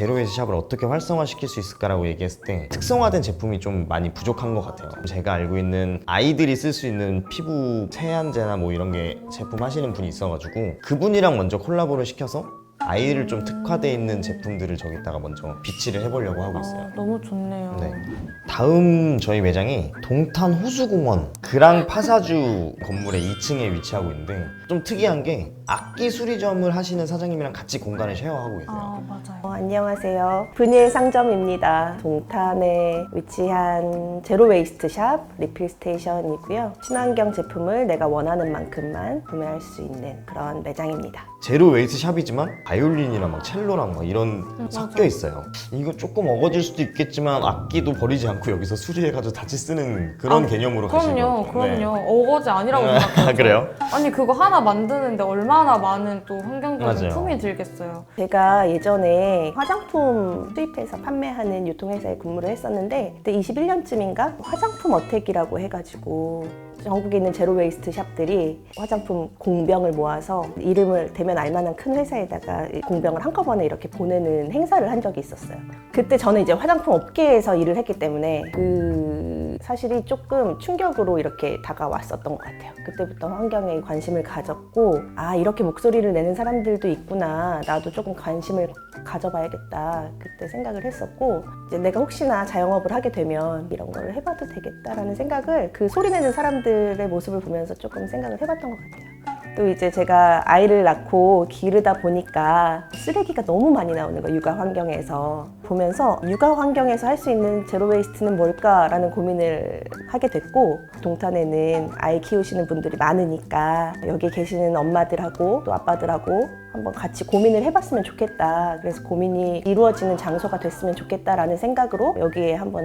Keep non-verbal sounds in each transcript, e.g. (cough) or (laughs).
제로웨이스 샵을 어떻게 활성화시킬 수 있을까라고 얘기했을 때 특성화된 제품이 좀 많이 부족한 것 같아요. 제가 알고 있는 아이들이 쓸 수 있는 피부 세안제나 뭐 이런 게 제품 하시는 분이 있어가지고 그분이랑 먼저 콜라보를 시켜서 아이를 좀 특화돼 있는 제품들을 저기다가 먼저 비치를 해보려고 하고 있어요. 아, 너무 좋네요. 네. 다음 저희 매장이 동탄 호수공원 그랑 파사주 건물의 2층에 위치하고 있는데 좀 특이한 게 악기 수리점을 하시는 사장님이랑 같이 공간을 쉐어하고 계세요. 아 맞아요. 어, 안녕하세요. 분일 상점입니다. 동탄에 위치한 제로 웨이스트 샵 리필 스테이션이고요. 친환경 제품을 내가 원하는 만큼만 구매할 수 있는 그런 매장입니다. 제로 웨이트 샵이지만 바이 올린이랑 막 첼로랑 막 이런 맞아. 섞여 있어요. 이거 조금 어거질 수도 있겠지만 악기도 버리지 않고 여기서 수리해가지고 다시 쓰는 그런 아, 개념으로 가시는 그럼요. 그럼요. 어거지 아니라고 네. 생각해요. 아, 그래요? 아니 그거 하나 만드는데 얼마나 많은 또 환경적인 맞아요. 품이 들겠어요. 제가 예전에 화장품 수입해서 판매하는 유통회사에 근무를 했었는데 그때 21년쯤인가 화장품 어택이라고 해가지고 전국에 있는 제로 웨이스트 샵들이 화장품 공병을 모아서 이름을 대면 알만한 큰 회사에다가 이 공병을 한꺼번에 이렇게 보내는 행사를 한 적이 있었어요. 그때 저는 이제 화장품 업계에서 일을 했기 때문에 그 사실이 조금 충격으로 이렇게 다가왔었던 것 같아요. 그때부터 환경에 관심을 가졌고 아 이렇게 목소리를 내는 사람들도 있구나. 나도 조금 관심을 가져봐야겠다. 그때 생각을 했었고 이제 내가 혹시나 자영업을 하게 되면 이런 걸 해봐도 되겠다라는 생각을 그 소리 내는 사람들의 모습을 보면서 조금 생각을 해봤던 것 같아요. 또 이제 제가 아이를 낳고 기르다 보니까 쓰레기가 너무 많이 나오는 거예요. 육아 환경에서. 보면서 육아 환경에서 할 수 있는 제로 웨이스트는 뭘까라는 고민을 하게 됐고 동탄에는 아이 키우시는 분들이 많으니까 여기 계시는 엄마들하고 또 아빠들하고 한번 같이 고민을 해봤으면 좋겠다. 그래서 고민이 이루어지는 장소가 됐으면 좋겠다라는 생각으로 여기에 한번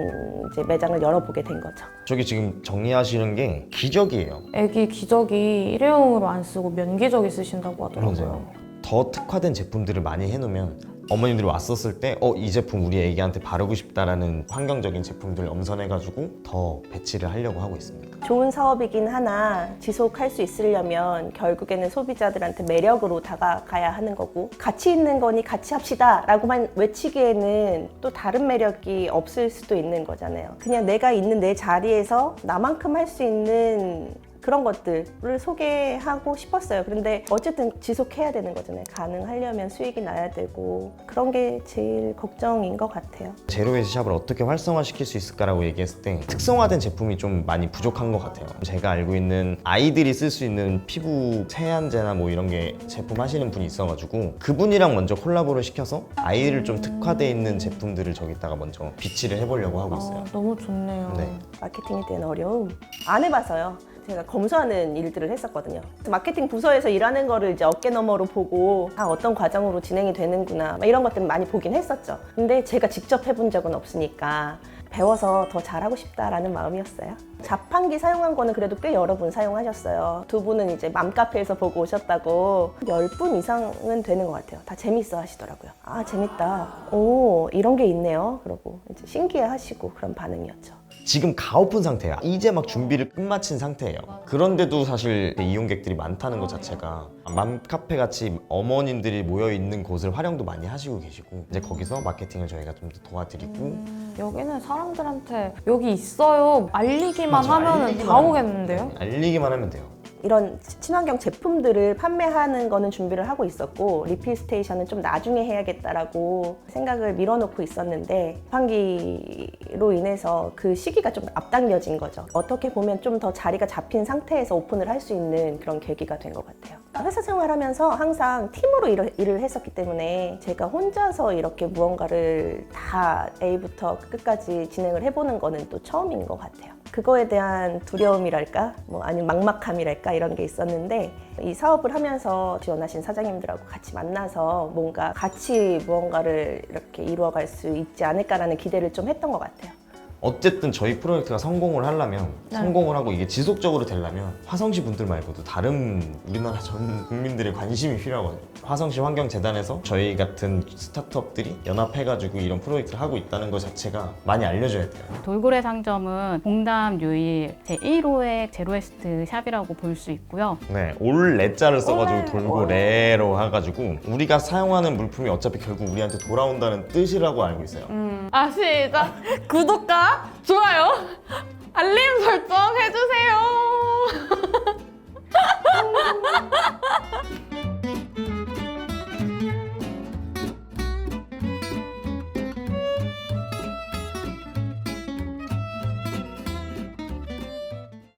이제 매장을 열어보게 된 거죠. 저기 지금 정리하시는 게 기적이에요. 애기 기저귀 일회용으로 안 쓰고 면기저귀 쓰신다고 하더라고요. 더 특화된 제품들을 많이 해놓으면 어머님들이 왔었을 때 어 이 제품 우리 애기한테 바르고 싶다라는 환경적인 제품들 엄선해가지고 더 배치를 하려고 하고 있습니다. 좋은 사업이긴 하나 지속할 수 있으려면 결국에는 소비자들한테 매력으로 다가가야 하는 거고 가치 있는 거니 같이 합시다 라고만 외치기에는 또 다른 매력이 없을 수도 있는 거잖아요. 그냥 내가 있는 내 자리에서 나만큼 할 수 있는 그런 것들을 소개하고 싶었어요. 그런데 어쨌든 지속해야 되는 거잖아요. 가능하려면 수익이 나야 되고 그런 게 제일 걱정인 것 같아요. 제로웨이스 샵을 어떻게 활성화시킬 수 있을까라고 얘기했을 때 특성화된 제품이 좀 많이 부족한 것 같아요. 제가 알고 있는 아이들이 쓸 수 있는 피부 세안제나 뭐 이런 게 제품 하시는 분이 있어가지고 그분이랑 먼저 콜라보를 시켜서 아이를 좀 특화돼 있는 제품들을 저기다가 먼저 비치를 해보려고 하고 있어요. 아, 너무 좋네요. 네. 마케팅에 대한 어려움 안 해봐서요. 제가 검수하는 일들을 했었거든요. 마케팅 부서에서 일하는 거를 이제 어깨 너머로 보고 아 어떤 과정으로 진행이 되는구나 막 이런 것들을 많이 보긴 했었죠. 근데 제가 직접 해본 적은 없으니까 배워서 더 잘하고 싶다라는 마음이었어요. 자판기 사용한 거는 그래도 꽤 여러 분 사용하셨어요. 두 분은 이제 맘카페에서 보고 오셨다고 10분 이상은 되는 것 같아요. 다 재밌어 하시더라고요. 아, 재밌다. 오, 이런 게 있네요. 그러고 이제 신기해 하시고 그런 반응이었죠. 지금 가오픈 상태야. 이제 막 준비를 끝마친 상태예요. 그런데도 사실 이용객들이 많다는 것 자체가 맘카페 같이 어머님들이 모여 있는 곳을 활용도 많이 하시고 계시고 이제 거기서 마케팅을 저희가 좀 더 도와드리고 음, 여기는 사람들한테 여기 있어요 알리기만 맞아, 하면은 알리기만 다 하면 오겠는데요? 알리기만 하면 돼요. 이런 친환경 제품들을 판매하는 거는 준비를 하고 있었고 리필 스테이션은 좀 나중에 해야겠다라고 생각을 밀어놓고 있었는데 환기 로 인해서 그 시기가 좀 앞당겨진 거죠. 어떻게 보면 좀 더 자리가 잡힌 상태에서 오픈을 할 수 있는 그런 계기가 된 것 같아요. 회사 생활하면서 항상 팀으로 일을, 일을 했었기 때문에 제가 혼자서 이렇게 무언가를 다 A부터 끝까지 진행을 해보는 거는 또 처음인 것 같아요. 그거에 대한 두려움이랄까, 뭐 아니면 막막함이랄까 이런 게 있었는데 이 사업을 하면서 지원하신 사장님들하고 같이 만나서 뭔가 같이 무언가를 이렇게 이루어갈 수 있지 않을까라는 기대를 좀 했던 것 같아요. 어쨌든 저희 프로젝트가 성공을 하려면 네. 성공을 하고 이게 지속적으로 되려면 화성시 분들 말고도 다른 우리나라 전 국민들의 관심이 필요하거든요. 화성시 환경재단에서 저희 같은 스타트업들이 연합해가지고 이런 프로젝트를 하고 있다는 것 자체가 많이 알려져야 돼요. 돌고래 상점은 봉담 유일 제1호의 제로웨스트 샵이라고 볼 수 있고요. 네, 올 레자를 써가지고. 돌고래로 해가지고 우리가 사용하는 물품이 어차피 결국 우리한테 돌아온다는 뜻이라고 알고 있어요. 아 시작 (laughs) 구독과 좋아요, 알림 설정 해주세요. (laughs)